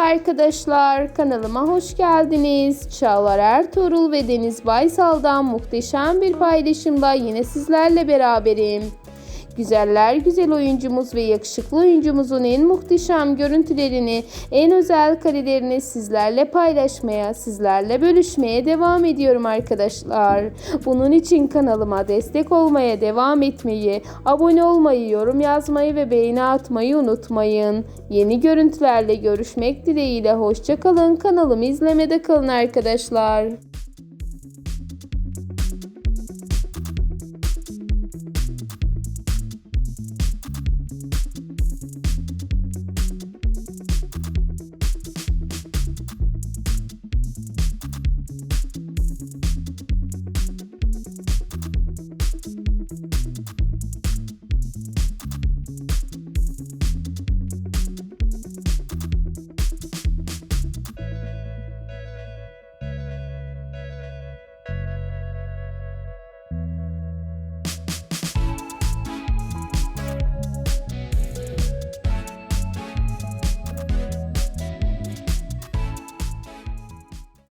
arkadaşlar, kanalıma hoş geldiniz. Çağlar Ertuğrul ve Deniz Baysal'dan muhteşem bir paylaşımda yine sizlerle beraberim. Güzeller güzel oyuncumuz ve yakışıklı oyuncumuzun en muhteşem görüntülerini, en özel karelerini sizlerle paylaşmaya, sizlerle bölüşmeye devam ediyorum arkadaşlar. Bunun için kanalıma destek olmaya devam etmeyi, abone olmayı, yorum yazmayı ve beğeni atmayı unutmayın. Yeni görüntülerle görüşmek dileğiyle hoşçakalın. Kanalımı izlemede kalın arkadaşlar.